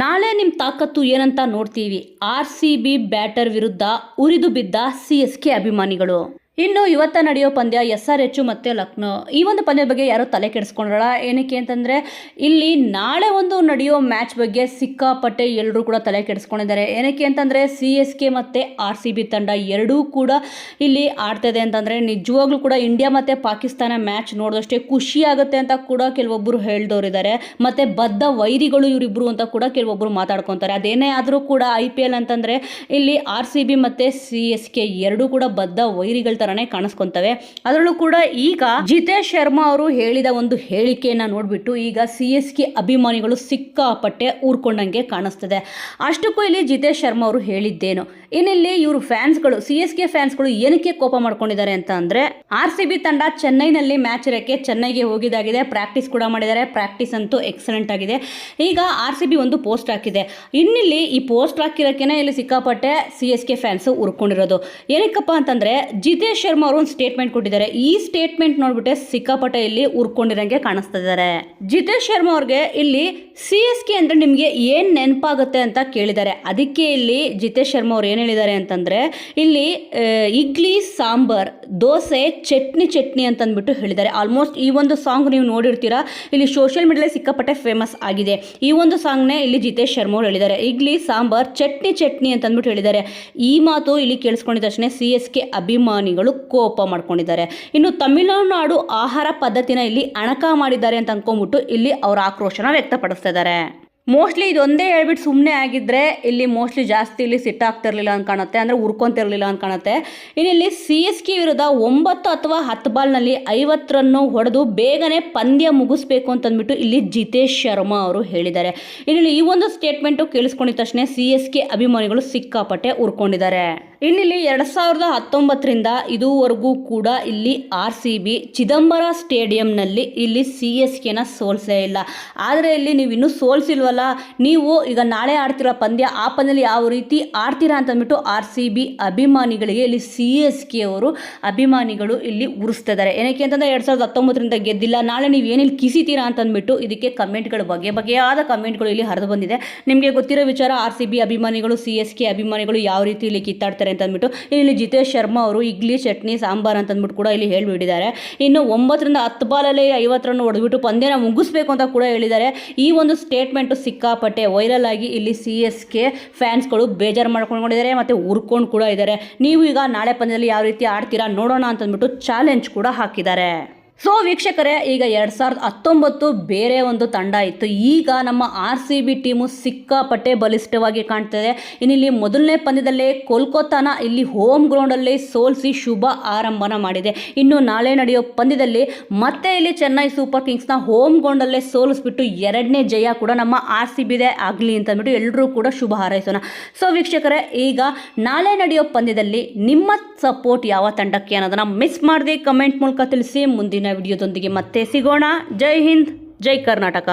ನಾಳೆ ನಿಮ್ಮ ತಾಕತ್ತು ಏನಂತ ನೋಡ್ತೀವಿ. ಆರ್ ಸಿ ಬಿ ಬ್ಯಾಟರ್ ವಿರುದ್ಧ ಉರಿದು ಬಿದ್ದ ಸಿ ಎಸ್ ಕೆ ಅಭಿಮಾನಿಗಳು. ಇನ್ನು ಇವತ್ತ ನಡೆಯೋ ಪಂದ್ಯ ಎಸ್ ಆರ್ ಎಚ್ ಮತ್ತು ಲಕ್ನೋ. ಈ ಒಂದು ಪಂದ್ಯದ ಬಗ್ಗೆ ಯಾರೂ ತಲೆ ಕೆಡಿಸ್ಕೊಂಡ್ರಲ್ಲ? ಏನಕ್ಕೆ ಅಂತಂದರೆ, ಇಲ್ಲಿ ನಾಳೆ ಒಂದು ನಡೆಯೋ ಮ್ಯಾಚ್ ಬಗ್ಗೆ ಸಿಕ್ಕಾಪಟ್ಟೆ ಎಲ್ಲರೂ ಕೂಡ ತಲೆ ಕೆಡಿಸ್ಕೊಂಡಿದ್ದಾರೆ. ಏನಕ್ಕೆ ಅಂತಂದರೆ, ಸಿ ಎಸ್ ಕೆ ಮತ್ತು ಆರ್ ಸಿ ಬಿ ತಂಡ ಎರಡೂ ಕೂಡ ಇಲ್ಲಿ ಆಡ್ತಿದೆ ಅಂತಂದರೆ, ನಿಜವಾಗ್ಲೂ ಕೂಡ ಇಂಡಿಯಾ ಮತ್ತು ಪಾಕಿಸ್ತಾನ ಮ್ಯಾಚ್ ನೋಡಿದಷ್ಟೇ ಖುಷಿ ಆಗುತ್ತೆ ಅಂತ ಕೂಡ ಕೆಲವೊಬ್ಬರು ಹೇಳ್ದವರಿದ್ದಾರೆ ಮತ್ತು ಬದ್ಧ ವೈರಿಗಳು ಇವರಿಬ್ಬರು ಅಂತ ಕೂಡ ಕೆಲವೊಬ್ಬರು ಮಾತಾಡ್ಕೊತಾರೆ. ಅದೇನೇ ಆದರೂ ಕೂಡ ಐ ಪಿ ಎಲ್ ಅಂತಂದರೆ, ಇಲ್ಲಿ ಆರ್ ಸಿ ಬಿ ಮತ್ತು ಸಿ ಎಸ್ ಕೆ ಎರಡೂ ಕೂಡ ಬದ್ಧ ವೈರಿಗಳ ಥರನೇ ಕಾಣಿಸ್ಕೊಂತವೆ. ಅದರಲ್ಲೂ ಕೂಡ ಈಗ ಜಿತೇಶ್ ಶರ್ಮಾ ಅವರು ಹೇಳಿದ ಒಂದು ಹೇಳಿಕೆಯನ್ನು ನೋಡಿಬಿಟ್ಟು ಈಗ ಸಿ ಎಸ್ ಕೆ ಅಭಿಮಾನಿಗಳು ಸಿಕ್ಕಾಪಟ್ಟೆ ಊರ್ಕೊಂಡಂಗೆ ಕಾಣಿಸ್ತದೆ. ಅಷ್ಟಕ್ಕೂ ಇಲ್ಲಿ ಜಿತೇಶ್ ಶರ್ಮಾ ಅವರು ಹೇಳಿದ್ದೇನು. ಇನ್ನಿಲ್ಲಿ ಇವರು ಫ್ಯಾನ್ಸ್ಗಳು, ಸಿ ಎಸ್ ಕೆ ಫ್ಯಾನ್ಸ್ಗಳು ಏನಕ್ಕೆ ಕೋಪ ಮಾಡ್ಕೊಂಡಿದ್ದಾರೆ ಅಂತ ಅಂದರೆ, ಆರ್ ಸಿ ಬಿ ತಂಡ ಚೆನ್ನೈನಲ್ಲಿ ಮ್ಯಾಚ್ ಇರೋಕ್ಕೆ ಚೆನ್ನೈಗೆ ಹೋಗಿದಾಗಿದೆ ಪ್ರಾಕ್ಟೀಸ್ ಕೂಡ ಮಾಡಿದ್ದಾರೆ. ಪ್ರಾಕ್ಟೀಸ್ ಅಂತೂ ಎಕ್ಸಲೆಂಟ್ ಆಗಿದೆ. ಈಗ ಆರ್ ಸಿ ಬಿ ಒಂದು ಪೋಸ್ಟ್ ಹಾಕಿದೆ. ಇನ್ನಿಲ್ಲಿ ಈ ಪೋಸ್ಟ್ ಹಾಕಿರೋಕ್ಕೇನೆ ಇಲ್ಲಿ ಸಿಕ್ಕಾಪಟ್ಟೆ ಸಿ ಎಸ್ ಕೆ ಫ್ಯಾನ್ಸ್ ಉರ್ಕೊಂಡಿರೋದು ಏನಕ್ಕಪ್ಪ ಅಂತಂದರೆ, ಜಿತೇಶ್ ಶರ್ಮಾ ಅವರು ಒಂದು ಸ್ಟೇಟ್ಮೆಂಟ್ ಕೊಟ್ಟಿದ್ದಾರೆ. ಈ ಸ್ಟೇಟ್ಮೆಂಟ್ ನೋಡ್ಬಿಟ್ಟೆ ಸಿಕ್ಕಾಪಟ್ಟೆ ಇಲ್ಲಿ ಉರ್ಕೊಂಡಿರಂಗೆ ಕಾಣಿಸ್ತಾ ಇದ್ದಾರೆ ಜಿತೇಶ್ ಶರ್ಮಾ ಅವ್ರಿಗೆ ಇಲ್ಲಿ ಸಿ ಎಸ್ ಕೆ ಅಂದ್ರೆ ನಿಮಗೆ ಏನ್ ನೆನಪಾಗುತ್ತೆ ಅಂತ ಕೇಳಿದ್ದಾರೆ. ಅದಕ್ಕೆ ಇಲ್ಲಿ ಜಿತೇಶ್ ಶರ್ಮಾ ಅವ್ರು ಏನು ಹೇಳಿದ್ದಾರೆ ಅಂತಂದ್ರೆ, ಇಲ್ಲಿ ಇಡ್ಲಿ, ಸಾಂಬಾರ್, ದೋಸೆ, ಚಟ್ನಿ ಚಟ್ನಿ ಅಂತ ಅಂದ್ಬಿಟ್ಟು ಹೇಳಿದ್ದಾರೆ. ಆಲ್ಮೋಸ್ಟ್ ಈ ಒಂದು ಸಾಂಗ್ ನೀವು ನೋಡಿರ್ತೀರಾ, ಇಲ್ಲಿ ಸೋಷಿಯಲ್ ಮೀಡಿಯಾದಲ್ಲಿ ಸಿಕ್ಕಾಪಟ್ಟೆ ಫೇಮಸ್ ಆಗಿದೆ. ಈ ಒಂದು ಸಾಂಗ್ನೇ ಇಲ್ಲಿ ಜಿತೇಶ್ ಶರ್ಮಾ ಅವ್ರು ಹೇಳಿದ್ದಾರೆ. ಇಡ್ಲಿ, ಸಾಂಬಾರ್, ಚಟ್ನಿ ಚಟ್ನಿ ಅಂತ ಅಂದ್ಬಿಟ್ಟು ಹೇಳಿದ್ದಾರೆ. ಈ ಮಾತು ಇಲ್ಲಿ ಕೇಳಿಸ್ಕೊಂಡಿದ ತಕ್ಷಣ ಸಿ ಎಸ್ ಕೆ ಅಭಿಮಾನಿಗಳು ಕೋಪ ಮಾಡ್ಕೊಂಡಿದ್ದಾರೆ. ಇನ್ನು ತಮಿಳುನಾಡು ಆಹಾರ ಪದ್ಧತಿನ ಇಲ್ಲಿ ಅಣಕ ಮಾಡಿದ್ದಾರೆ ಅಂತ ಅನ್ಕೊಂಡ್ಬಿಟ್ಟು ಇಲ್ಲಿ ಅವರ ಆಕ್ರೋಶನ ವ್ಯಕ್ತಪಡಿಸ್ತಾ ಇದ್ದಾರೆ ಮೋಸ್ಟ್ಲಿ ಇದೊಂದೇ ಹೇಳ್ಬಿಟ್ಟು ಸುಮ್ಮನೆ ಆಗಿದ್ರೆ ಇಲ್ಲಿ ಮೋಸ್ಟ್ಲಿ ಜಾಸ್ತಿ ಇಲ್ಲಿ ಸಿಟ್ಟಾಗ್ತಿರ್ಲಿಲ್ಲ ಅಂತ ಕಾಣುತ್ತೆ. ಅಂದರೆ ಉರ್ಕೊಂತಿರಲಿಲ್ಲ ಅಂತ ಕಾಣುತ್ತೆ. ಇನ್ನು ಇಲ್ಲಿ ಸಿ ಎಸ್ ಕೆ ವಿರುದ್ಧ ಒಂಬತ್ತು ಅಥವಾ ಹತ್ತು ಬಾಲ್ನಲ್ಲಿ ಐವತ್ತು ರನ್ನು ಹೊಡೆದು ಬೇಗನೆ ಪಂದ್ಯ ಮುಗಿಸ್ಬೇಕು ಅಂತಂದ್ಬಿಟ್ಟು ಇಲ್ಲಿ ಜಿತೇಶ್ ಶರ್ಮಾ ಅವರು ಹೇಳಿದ್ದಾರೆ. ಇನ್ನು ಈ ಒಂದು ಸ್ಟೇಟ್ಮೆಂಟು ಕೇಳಿಸ್ಕೊಂಡಿದ್ದ ತಕ್ಷಣ ಸಿ ಎಸ್ ಕೆ ಅಭಿಮಾನಿಗಳು ಸಿಕ್ಕಾಪಟ್ಟೆ ಉರ್ಕೊಂಡಿದ್ದಾರೆ. ಇನ್ನಿಲ್ಲಿ ಎರಡು ಸಾವಿರದ ಹತ್ತೊಂಬತ್ತರಿಂದ ಇದುವರೆಗೂ ಕೂಡ ಇಲ್ಲಿ ಆರ್ ಸಿ ಬಿ, ಚಿದಂಬರ ಸ್ಟೇಡಿಯಂನಲ್ಲಿ ಇಲ್ಲಿ ಸಿ ಎಸ್ ಕೆನ ಸೋಲ್ಸೇ ಇಲ್ಲ. ಆದರೆ ಇಲ್ಲಿ ನೀವು ಇನ್ನೂ ಸೋಲ್ಸಿಲ್ವಲ್ಲ? ನೀವು ಈಗ ನಾಳೆ ಆಡ್ತಿರೋ ಪಂದ್ಯ, ಆ ಪಂದ್ಯದಲ್ಲಿ ಯಾವ ರೀತಿ ಆಡ್ತೀರಾ ಅಂತಂದ್ಬಿಟ್ಟು ಆರ್ ಸಿ ಬಿ ಅಭಿಮಾನಿಗಳಿಗೆ ಇಲ್ಲಿ ಸಿ ಎಸ್ ಕೆ ಅವರು ಅಭಿಮಾನಿಗಳು ಇಲ್ಲಿ ಉರಿಸ್ತಿದ್ದಾರೆ. ಏನಕ್ಕೆ ಅಂತಂದರೆ ಎರಡು ಸಾವಿರದ ಹತ್ತೊಂಬತ್ತರಿಂದ ಗೆದ್ದಿಲ್ಲ. ನಾಳೆ ನೀವು ಏನಿಲ್ಲಿ ಕಿಸಿತೀರಾ ಅಂತಂದ್ಬಿಟ್ಟು ಇದಕ್ಕೆ ಕಮೆಂಟ್ಗಳು ಬಗೆ ಬಗೆಯಾದ ಕಮೆಂಟ್ಗಳು ಇಲ್ಲಿ ಹರಿದು ಬಂದಿದೆ. ನಿಮಗೆ ಗೊತ್ತಿರೋ ವಿಚಾರ ಆರ್ ಸಿ ಬಿ ಅಭಿಮಾನಿಗಳು, ಸಿ ಎಸ್ ಕೆ ಅಭಿಮಾನಿಗಳು ಯಾವ ರೀತಿ ಇಲ್ಲಿ ಕಿತ್ತಾಡ್ತಾರೆ ಅಂತ ಅಂದ್ಬಿಟ್ಟು ಇಲ್ಲಿ ಜಿತೇಶ್ ಶರ್ಮಾ ಅವರು ಇಡ್ಲಿ, ಚಟ್ನಿ, ಸಾಂಬಾರ್ ಅಂತ ಅಂದ್ಬಿಟ್ಟು ಕೂಡ ಇಲ್ಲಿ ಹೇಳಿಬಿಟ್ಟಿದ್ದಾರೆ. ಇನ್ನು ಒಂಬತ್ತರಿಂದ ಹತ್ತು ಬಾಲಲ್ಲಿ ಐವತ್ತರನ್ನು ರನ್ ಹೊಡೆದ್ಬಿಟ್ಟು ಪಂದ್ಯನ ಮುಗಿಸ್ಬೇಕು ಅಂತ ಕೂಡ ಹೇಳಿದ್ದಾರೆ. ಈ ಒಂದು ಸ್ಟೇಟ್ಮೆಂಟು ಸಿಕ್ಕಾಪಟ್ಟೆ ವೈರಲ್ ಆಗಿ ಇಲ್ಲಿ ಸಿ ಎಸ್ ಕೆ ಫ್ಯಾನ್ಸ್ಗಳು ಬೇಜಾರು ಮಾಡ್ಕೊಂಡಿದ್ದಾರೆ ಮತ್ತು ಉರ್ಕೊಂಡು ಕೂಡ ಇದ್ದಾರೆ. ನೀವು ಈಗ ನಾಳೆ ಪಂದ್ಯದಲ್ಲಿ ಯಾವ ರೀತಿ ಆಡ್ತೀರಾ ನೋಡೋಣ ಅಂತಂದ್ಬಿಟ್ಟು ಚಾಲೆಂಜ್ ಕೂಡ ಹಾಕಿದ್ದಾರೆ. ಸೊ ವೀಕ್ಷಕರೇ, ಈಗ ಎರಡು ಸಾವಿರದ ಹತ್ತೊಂಬತ್ತು ಬೇರೆ ಒಂದು ತಂಡ ಇತ್ತು. ಈಗ ನಮ್ಮ ಆರ್ ಸಿ ಬಿ ಟೀಮು ಸಿಕ್ಕಾಪಟ್ಟೆ ಬಲಿಷ್ಠವಾಗಿ ಕಾಣ್ತದೆ. ಇನ್ನಿಲ್ಲಿ ಮೊದಲನೇ ಪಂದ್ಯದಲ್ಲೇ ಕೋಲ್ಕತ್ತಾನ ಇಲ್ಲಿ ಹೋಮ್ ಗ್ರೌಂಡಲ್ಲಿ ಸೋಲಿಸಿ ಶುಭ ಆರಂಭನ ಮಾಡಿದೆ. ಇನ್ನು ನಾಳೆ ನಡೆಯೋ ಪಂದ್ಯದಲ್ಲಿ ಮತ್ತೆ ಇಲ್ಲಿ ಚೆನ್ನೈ ಸೂಪರ್ ಕಿಂಗ್ಸ್ನ ಹೋಮ್ ಗ್ರೌಂಡಲ್ಲೇ ಸೋಲಿಸ್ಬಿಟ್ಟು ಎರಡನೇ ಜಯ ಕೂಡ ನಮ್ಮ ಆರ್ ಸಿ ಬಿದೇ ಆಗಲಿ ಅಂತಂದ್ಬಿಟ್ಟು ಎಲ್ಲರೂ ಕೂಡ ಶುಭ ಹಾರೈಸೋಣ. ಸೊ ವೀಕ್ಷಕರೇ, ಈಗ ನಾಳೆ ನಡೆಯೋ ಪಂದ್ಯದಲ್ಲಿ ನಿಮ್ಮ ಸಪೋರ್ಟ್ ಯಾವ ತಂಡಕ್ಕೆ ಅನ್ನೋದನ್ನು ಮಿಸ್ ಮಾಡದೆ ಕಮೆಂಟ್ ಮೂಲಕ ತಿಳಿಸಿ. ಮುಂದಿನ ವಿಡಿಯೋದೊಂದಿಗೆ ಮತ್ತೆ ಸಿಗೋಣ. ಜೈ ಹಿಂದ್ ಜೈ ಕರ್ನಾಟಕ.